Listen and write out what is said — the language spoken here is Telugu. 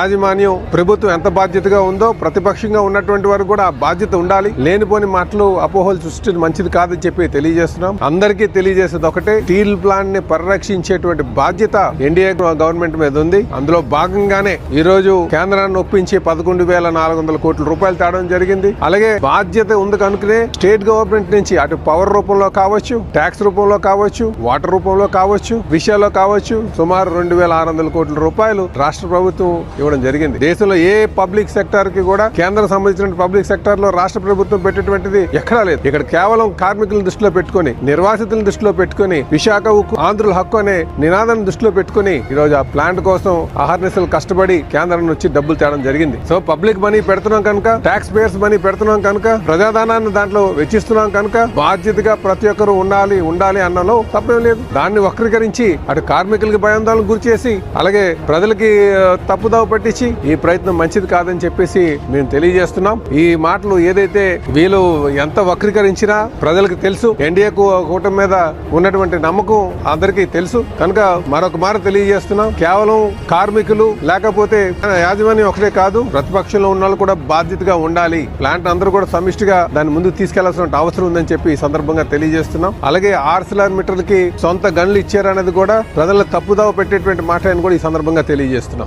యాజమాన్యం ప్రభుత్వం ఎంత బాధ్యతగా ఉందో ప్రతిపక్షంగా ఉన్నటువంటి వారు కూడా ఆ బాధ్యత ఉండాలి. లేనిపోని మాటలు అపోహలు సృష్టి మంచిది కాదని చెప్పి తెలియజేస్తున్నాం. అందరికీ తెలియజేసేది ఒకటే స్టీల్ ప్లాంట్ని పరిరక్షించేటువంటి బాధ్యత ఎన్డీఏ గవర్నమెంట్ మీద ఉంది. అందులో భాగంగానే ఈ రోజు కేంద్రాన్ని ఒప్పించి పదకొండు వేల నాలుగు వందల కోట్ల రూపాయలు తేవడం జరిగింది. అలాగే బాధ్యత ఉంది కనుకనే స్టేట్ గవర్నమెంట్ నుంచి అటు పవర్ రూపంలో కావచ్చు ట్యాక్స్ రూపంలో కావచ్చు వాటర్ రూపంలో కావచ్చు విషయాల్లో కావచ్చు సుమారు రెండు వేల ఆరు వందల కోట్ల రూపాయలు రాష్ట్ర ప్రభుత్వం ఇవ్వడం జరిగింది. దేశంలో ఏ పబ్లిక్ సెక్టార్కి కూడా కేంద్రం సంబంధించిన పబ్లిక్ సెక్టార్లో రాష్ట్ర ప్రభుత్వం పెట్టేటువంటిది ఎక్కడా లేదు. ఇక్కడ కేవలం కార్మికులను దృష్టిలో పెట్టుకొని నిర్వాసితులను దృష్టిలో పెట్టుకుని విశాఖ ఉక్కు ఆంధ్రుల హక్కు అనే నినాదం దృష్టిలో పెట్టుకొని ఈ రోజు ఆ ప్లాంట్ కోసం అహర్నిశలు కష్టపడి కేంద్రం నుంచి డబ్బులు తేవడం జరిగింది. సో పబ్లిక్ మనీ పెడుతున్నాం కనుక ట్యాక్స్ పేయర్స్ మనీ పెడుతున్నాం కనుక ప్రజాదానాన్ని దాంట్లో వెచ్చిస్తున్నాం కనుక బాధ్యతగా ప్రతి ఒక్కరు ఉండాలి ఉండాలి అన్నలో తప్పేం లేదు. దాన్ని వక్రీకరించి అటు కార్మికులకి భయాందోళన గురి చేసి అలాగే ప్రజలకి ఆ, తప్పుదావ చేపట్టించి ఈ ప్రయత్నం మంచిది కాదని చెప్పేసి మేము తెలియజేస్తున్నాం. ఈ మాటలు ఏదైతే వీళ్ళు ఎంత వక్రీకరించినా ప్రజలకు తెలుసు. ఎన్డీఏ కూటమి మీద ఉన్నటువంటి నమ్మకం అందరికీ తెలుసు. కనుక మరొక మాట తెలియజేస్తున్నాం. కేవలం కార్మికులు లేకపోతే యాజమాన్యం ఒకటే కాదు ప్రతిపక్షంలో ఉన్న వాళ్ళు కూడా బాధ్యతగా ఉండాలి. ప్లాంట్ అందరూ కూడా సమిష్టిగా దాని ముందు తీసుకెళ్ళాల్సిన అవసరం ఉందని చెప్పి ఈ సందర్భంగా తెలియజేస్తున్నాం. అలాగే ఆర్సిలార్ మీటర్లకి సొంత గన్లు ఇచ్చారనేది కూడా ప్రజల తప్పుదావ పెట్టేటువంటి మాట అని కూడా ఈ సందర్భంగా తెలియజేస్తున్నాం.